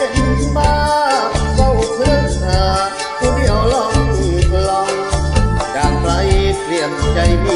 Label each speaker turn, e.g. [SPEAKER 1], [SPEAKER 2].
[SPEAKER 1] จะอินบ้าเจ้าเพื่อนหาผู้เดียวลองลองจากใครเปลี่ยนใจมี